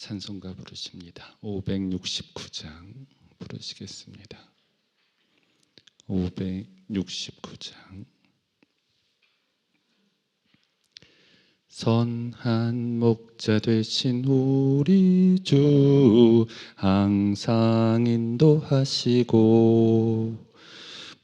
찬송가 부르십니다. 569장 부르시겠습니다. 569장 선한 목자 되신 우리 주 항상 인도하시고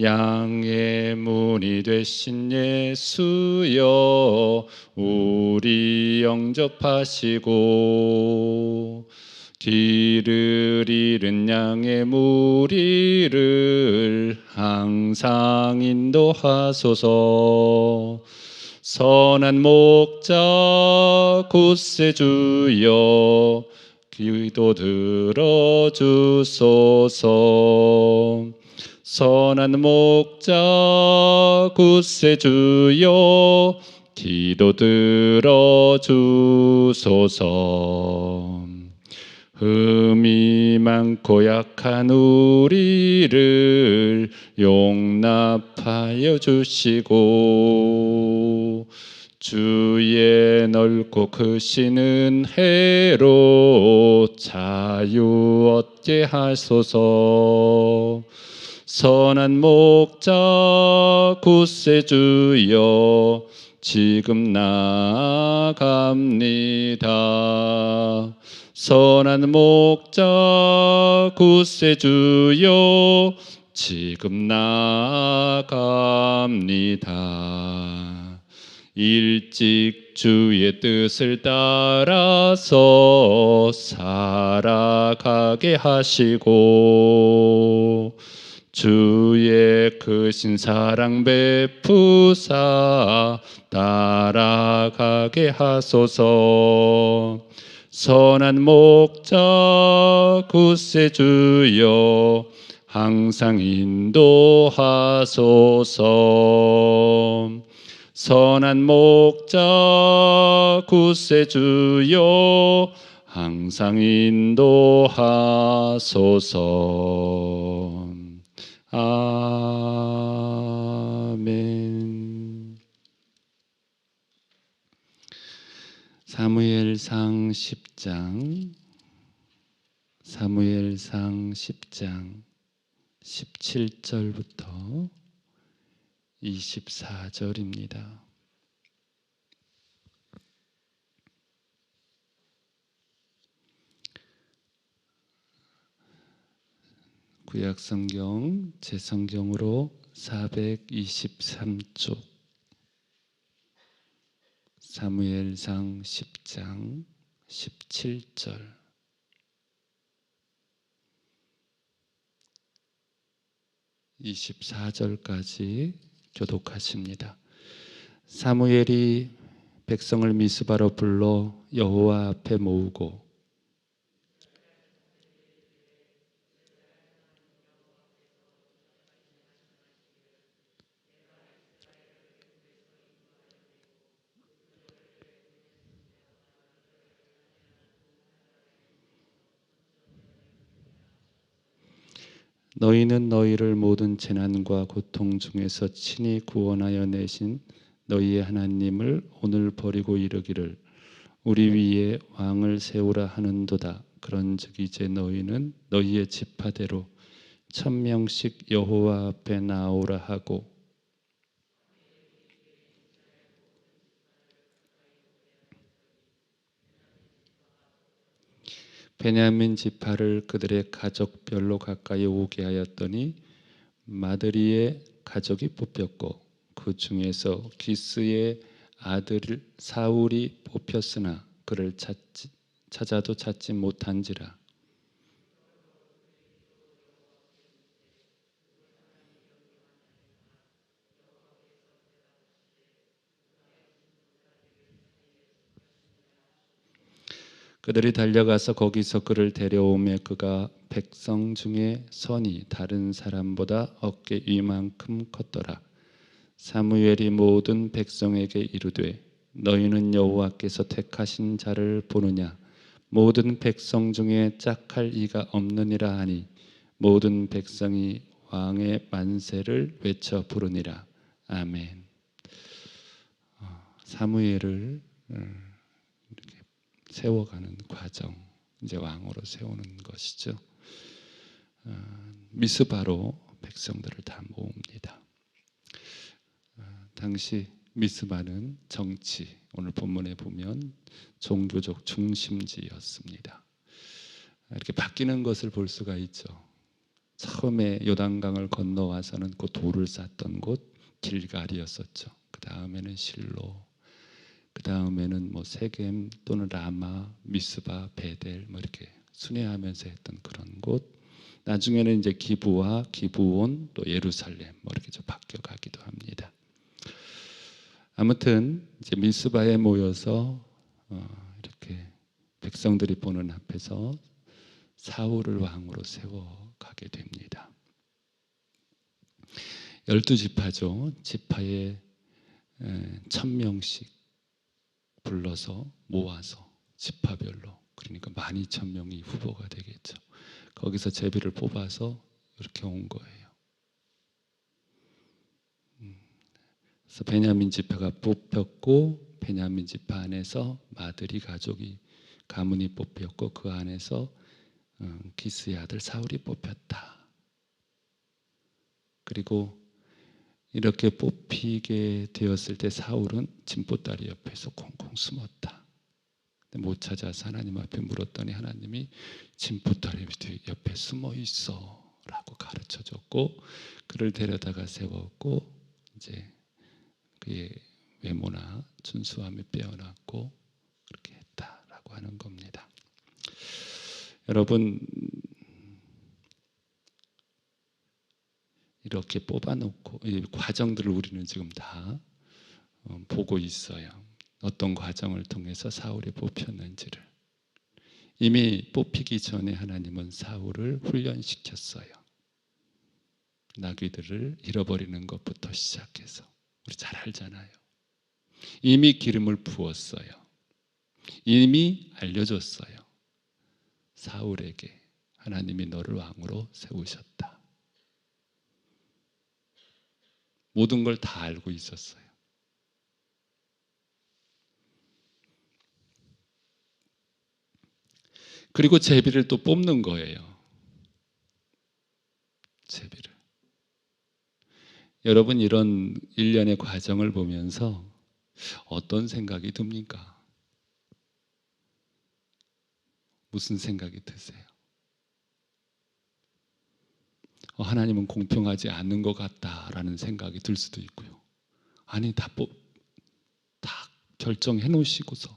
양의 문이 되신 예수여 우리 영접하시고 길을 잃은 양의 무리를 항상 인도하소서. 선한 목자 구세 주여 기도 들어주소서 선한 목자 구세 주여 기도 들어주소서. 흠이 많고 약한 우리를 용납하여 주시고 주의 넓고 크시는 해로 자유 얻게 하소서 선한 목자 구세 주여 지금 나갑니다. 선한 목자 구세 주여 지금 나갑니다. 일찍 주의 뜻을 따라서 살아가게 하시고 주의 크신 사랑 베푸사 따라가게 하소서. 선한 목자 구세 주여 항상 인도하소서. 선한 목자 구세 주여 항상 인도하소서 아멘 사무엘상 10장 사무엘상 10장 17절부터 24절입니다. 구약 성경 제 성경으로 423쪽 사무엘상 10장 17절 (24절까지) 교독하십니다. 사무엘이 백성을 미스바로 불러 여호와 앞에 모으고 너희는 너희를 모든 재난과 고통 중에서 친히 구원하여 내신 너희의 하나님을 오늘 버리고 이르기를 우리 위에 왕을 세우라 하는도다. 그런즉 이제 너희는 너희의 지파대로 천 명씩 여호와 앞에 나오라 하고 베냐민 지파를 그들의 가족별로 가까이 오게 하였더니 마드리의 가족이 뽑혔고 그 중에서 기스의 아들 사울이 뽑혔으나 그를 찾지, 찾아도 찾지 못한지라 그들이 달려가서 거기서 그를 데려오매 그가 백성 중에 선이 다른 사람보다 어깨 위만큼 컸더라. 사무엘이 모든 백성에게 이르되 너희는 여호와께서 택하신 자를 보느냐 모든 백성 중에 짝할 이가 없느니라 하니 모든 백성이 왕의 만세를 외쳐 부르니라 아멘. 어, 사무엘을 어, 이렇게 세워가는 과정 이제 왕으로 세우는 것이죠. 어, 미스바로 백성들을 다 모읍니다. 당시 미스바는 정치 오늘 본문에 보면 종교적 중심지였습니다. 이렇게 바뀌는 것을 볼 수가 있죠. 처음에 요단강을 건너와서는 그 돌을 쌓던 곳 길갈이었었죠. 그 다음에는 실로, 그 다음에는 뭐 세겜 또는 라마, 미스바, 베델 뭐 이렇게 순회하면서 했던 그런 곳. 나중에는 이제 기부와 기부온 또 예루살렘 뭐 이렇게 좀 바뀌어 가기도 합니다. 아무튼 이제 미스바에 모여서 어, 이렇게 백성들이 보는 앞에서 사울을 왕으로 세워 가게 됩니다. 열두 지파죠. 지파에 천 명씩 불러서 모아서 지파별로 그러니까 만 이천 명이 후보가 되겠죠. 거기서 제비를 뽑아서 이렇게 온 거예요. 음. 그래서 베냐민 지파가 뽑혔고 베냐민 지파 안에서 마드리 가족이 가문이 뽑혔고 그 안에서 어, 기스의 아들 사울이 뽑혔다. 그리고 이렇게 뽑히게 되었을 때 사울은 진보다리 옆에서 콩콩 숨었다. 못 찾아서 하나님 앞에 물었더니 하나님이 진보다리 옆에 숨어 있어 라고 가르쳐 줬고 그를 데려다가 세웠고 이제 그의 외모나 준수함이 빼어났고 그렇게 했다라고 하는 겁니다. 여러분 이렇게 뽑아놓고 이 과정들을 우리는 지금 다 어, 보고 있어요. 어떤 과정을 통해서 사울이 뽑혔는지를 이미 뽑히기 전에 하나님은 사울을 훈련시켰어요. 나귀들을 잃어버리는 것부터 시작해서 우리 잘 알잖아요. 이미 기름을 부었어요. 이미 알려줬어요. 사울에게 하나님이 너를 왕으로 세우셨다. 모든 걸 다 알고 있었어요. 그리고 제비를 또 뽑는 거예요. 제비를. 여러분 이런 일련의 과정을 보면서 어떤 생각이 듭니까? 무슨 생각이 드세요? 어, 하나님은 공평하지 않는 것 같다라는 생각이 들 수도 있고요. 아니 다, 뭐, 다 결정해 놓으시고서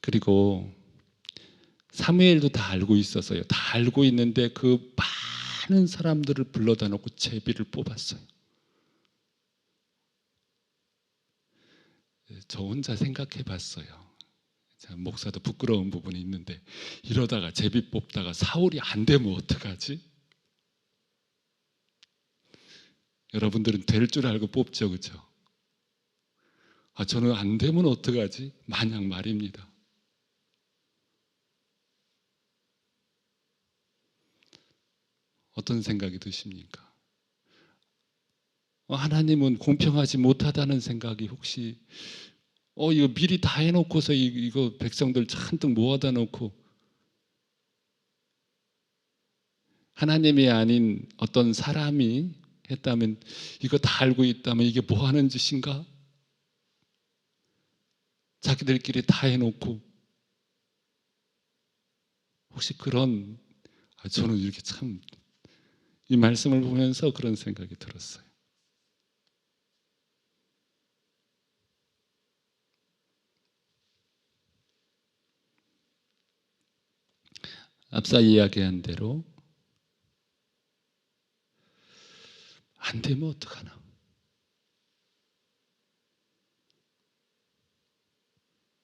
그리고 사무엘도 다 알고 있었어요. 다 알고 있는데 그 많은 사람들을 불러다 놓고 제비를 뽑았어요. 저 혼자 생각해 봤어요. 목사도 부끄러운 부분이 있는데 이러다가 제비 뽑다가 사울이 안 되면 어떡하지? 여러분들은 될 줄 알고 뽑죠, 그죠? 아, 저는 안 되면 어떡하지? 만약 말입니다. 어떤 생각이 드십니까? 어, 하나님은 공평하지 못하다는 생각이 혹시 어 이거 미리 다 해놓고서 이거 백성들 잔뜩 모아다 놓고 하나님이 아닌 어떤 사람이 했다면 이거 다 알고 있다면 이게 뭐 하는 짓인가? 자기들끼리 다 해놓고 혹시 그런 아, 저는 이렇게 참 이 말씀을 보면서 그런 생각이 들었어요. 앞서 이야기한 대로 안 되면 어떡하나?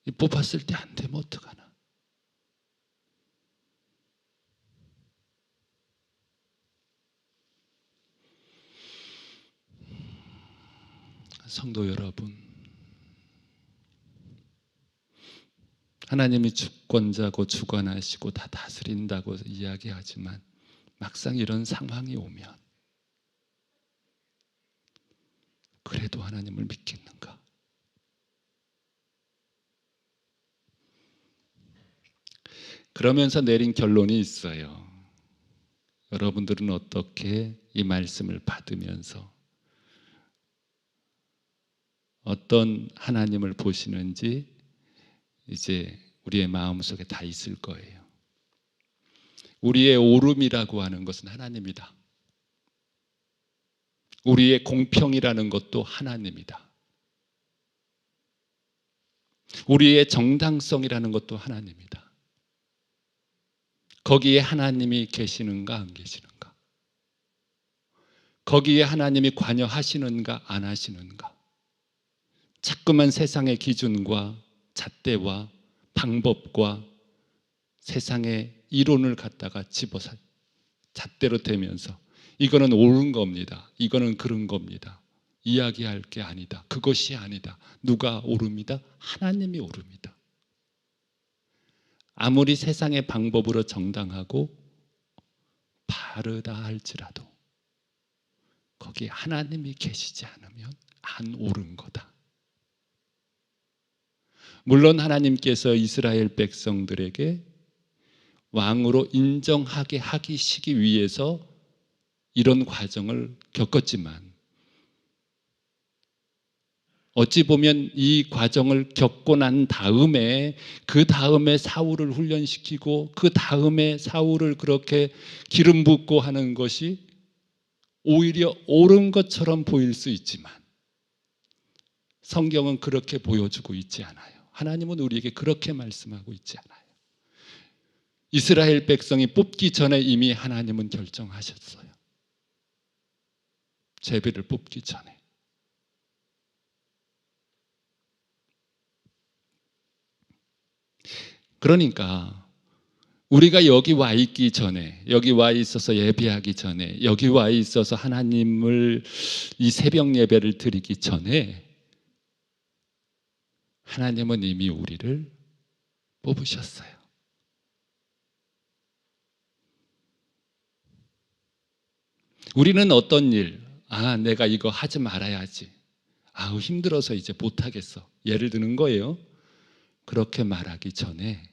이 뽑았을 때 안 되면 어떡하나? 성도 여러분, 하나님이 주권자고 주관하시고 다 다스린다고 이야기하지만 막상 이런 상황이 오면 그래도 하나님을 믿겠는가? 그러면서 내린 결론이 있어요. 여러분들은 어떻게 이 말씀을 받으면서 어떤 하나님을 보시는지 이제 우리의 마음속에 다 있을 거예요. 우리의 오름이라고 하는 것은 하나님이다. 우리의 공평이라는 것도 하나님이다. 우리의 정당성이라는 것도 하나님이다. 거기에 하나님이 계시는가 안 계시는가? 거기에 하나님이 관여하시는가 안 하시는가? 자꾸만 세상의 기준과 잣대와 방법과 세상의 이론을 갖다가 집어서 잣대로 되면서 이거는 옳은 겁니다. 이거는 그런 겁니다. 이야기할 게 아니다. 그것이 아니다. 누가 옳습니다? 하나님이 옳습니다. 아무리 세상의 방법으로 정당하고 바르다 할지라도 거기에 하나님이 계시지 않으면 안 옳은 거다. 물론 하나님께서 이스라엘 백성들에게 왕으로 인정하게 하기 위해서 이런 과정을 겪었지만 어찌 보면 이 과정을 겪고 난 다음에 그 다음에 사울을 훈련시키고 그 다음에 사울을 그렇게 기름 붓고 하는 것이 오히려 옳은 것처럼 보일 수 있지만 성경은 그렇게 보여주고 있지 않아요. 하나님은 우리에게 그렇게 말씀하고 있지 않아요. 이스라엘 백성이 뽑기 전에 이미 하나님은 결정하셨어요. 제비를 뽑기 전에. 그러니까 우리가 여기 와 있기 전에, 여기 와 있어서 예배하기 전에, 여기 와 있어서 하나님을 이 새벽 예배를 드리기 전에 하나님은 이미 우리를 뽑으셨어요. 우리는 어떤 일, 아, 내가 이거 하지 말아야지. 아우, 힘들어서 이제 못하겠어. 예를 드는 거예요. 그렇게 말하기 전에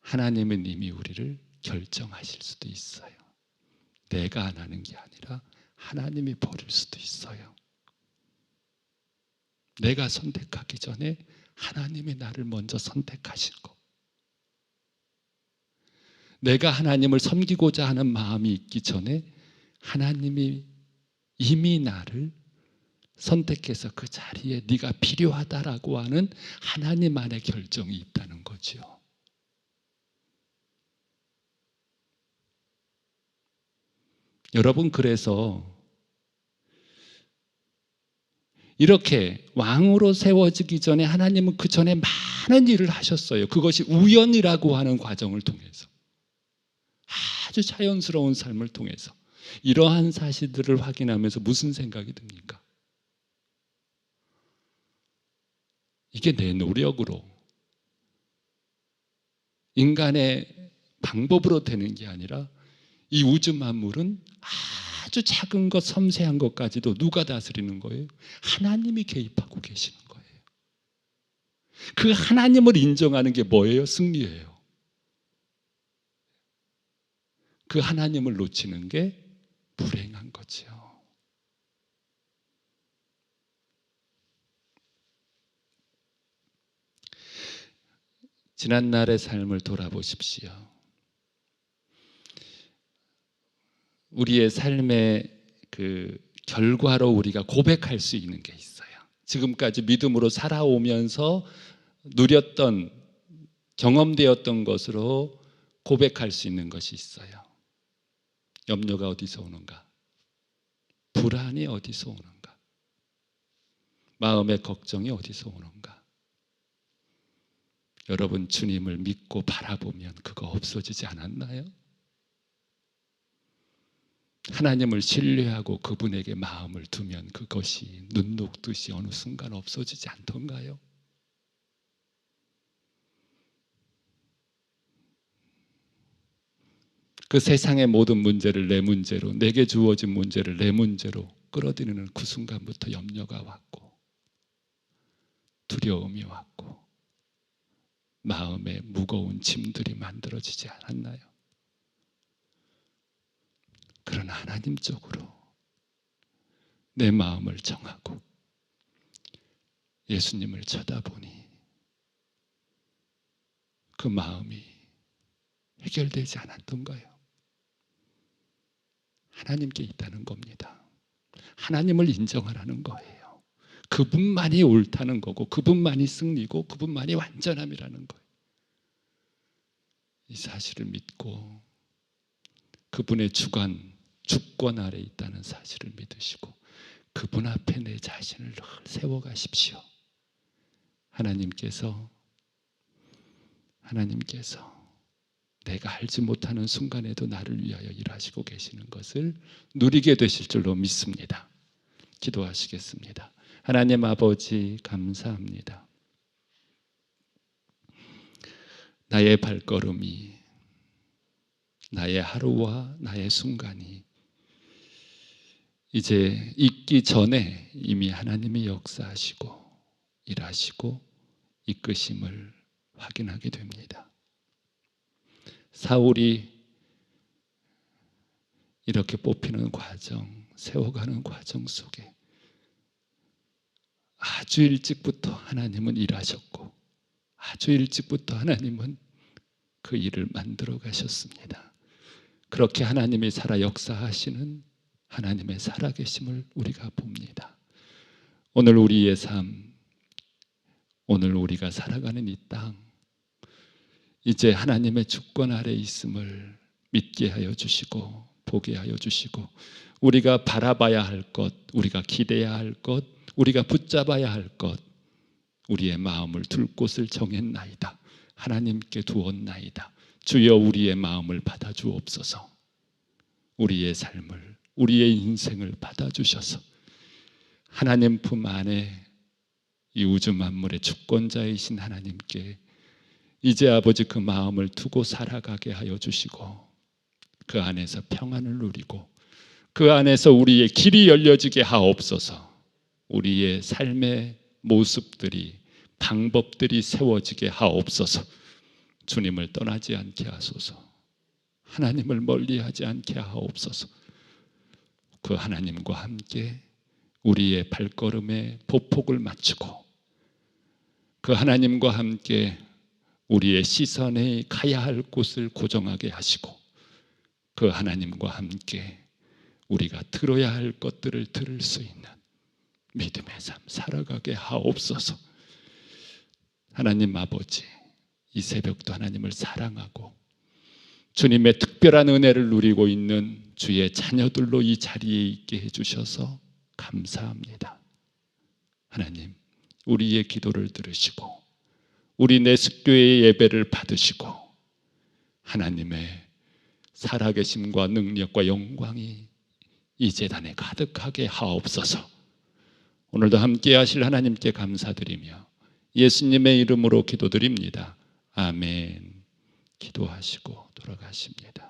하나님은 이미 우리를 결정하실 수도 있어요. 내가 안 하는 게 아니라 하나님이 버릴 수도 있어요. 내가 선택하기 전에 하나님이 나를 먼저 선택하신 거. 내가 하나님을 섬기고자 하는 마음이 있기 전에 하나님이 이미 나를 선택해서 그 자리에 네가 필요하다라고 하는 하나님 안의 결정이 있다는 거죠. 여러분 그래서 이렇게 왕으로 세워지기 전에 하나님은 그 전에 많은 일을 하셨어요. 그것이 우연이라고 하는 과정을 통해서. 아주 자연스러운 삶을 통해서. 이러한 사실들을 확인하면서 무슨 생각이 듭니까? 이게 내 노력으로 인간의 방법으로 되는 게 아니라 이 우주 만물은 아주 작은 것, 섬세한 것까지도 누가 다스리는 거예요? 하나님이 개입하고 계시는 거예요. 그 하나님을 인정하는 게 뭐예요? 승리예요. 그 하나님을 놓치는 게 불행한 거죠. 지난날의 삶을 돌아보십시오. 우리의 삶의 그 결과로 우리가 고백할 수 있는 게 있어요. 지금까지 믿음으로 살아오면서 누렸던 경험되었던 것으로 고백할 수 있는 것이 있어요. 염려가 어디서 오는가? 불안이 어디서 오는가? 마음의 걱정이 어디서 오는가? 여러분 주님을 믿고 바라보면 그거 없어지지 않았나요? 하나님을 신뢰하고 그분에게 마음을 두면 그것이 눈 녹듯이 어느 순간 없어지지 않던가요? 그 세상의 모든 문제를 내 문제로 내게 주어진 문제를 내 문제로 끌어들이는 그 순간부터 염려가 왔고 두려움이 왔고 마음에 무거운 짐들이 만들어지지 않았나요? 하나님 쪽으로 내 마음을 정하고 예수님을 쳐다보니 그 마음이 해결되지 않았던가요? 하나님께 있다는 겁니다. 하나님을 인정하라는 거예요. 그분만이 옳다는 거고, 그분만이 승리고, 그분만이 완전함이라는 거예요. 이 사실을 믿고 그분의 주관, 주권 아래 있다는 사실을 믿으시고 그분 앞에 내 자신을 늘 세워가십시오. 하나님께서 하나님께서 내가 알지 못하는 순간에도 나를 위하여 일하시고 계시는 것을 누리게 되실 줄로 믿습니다. 기도하시겠습니다. 하나님 아버지 감사합니다. 나의 발걸음이 나의 하루와 나의 순간이 이제 있기 전에 이미 하나님이 역사하시고 일하시고 이끄심을 확인하게 됩니다. 사울이 이렇게 뽑히는 과정, 세워가는 과정 속에 아주 일찍부터 하나님은 일하셨고 아주 일찍부터 하나님은 그 일을 만들어 가셨습니다. 그렇게 하나님이 살아 역사하시는 하나님의 살아계심을 우리가 봅니다. 오늘 우리의 삶, 오늘 우리가 살아가는 이 땅, 이제 하나님의 주권 아래 있음을 믿게 하여 주시고, 보게 하여 주시고, 우리가 바라봐야 할 것, 우리가 기대야 할 것, 우리가 붙잡아야 할 것, 우리의 마음을 둘 곳을 정했나이다. 하나님께 두었나이다. 주여 우리의 마음을 받아 주옵소서. 우리의 삶을 우리의 인생을 받아 주셔서 하나님 품 안에 이 우주 만물의 주권자이신 하나님께 이제 아버지 그 마음을 두고 살아가게 하여 주시고 그 안에서 평안을 누리고 그 안에서 우리의 길이 열려지게 하옵소서. 우리의 삶의 모습들이 방법들이 세워지게 하옵소서. 주님을 떠나지 않게 하소서. 하나님을 멀리하지 않게 하옵소서. 그 하나님과 함께 우리의 발걸음에 보폭을 맞추고 그 하나님과 함께 우리의 시선에 가야 할 곳을 고정하게 하시고 그 하나님과 함께 우리가 들어야 할 것들을 들을 수 있는 믿음의 삶 살아가게 하옵소서. 하나님 아버지, 이 새벽도 하나님을 사랑하고 주님의 특별한 은혜를 누리고 있는 주의 자녀들로 이 자리에 있게 해주셔서 감사합니다. 하나님, 우리의 기도를 들으시고 우리 내숙교의 예배를 받으시고 하나님의 살아계심과 능력과 영광이 이 재단에 가득하게 하옵소서. 오늘도 함께 하실 하나님께 감사드리며 예수님의 이름으로 기도드립니다. 아멘. 기도하시고 돌아가십니다.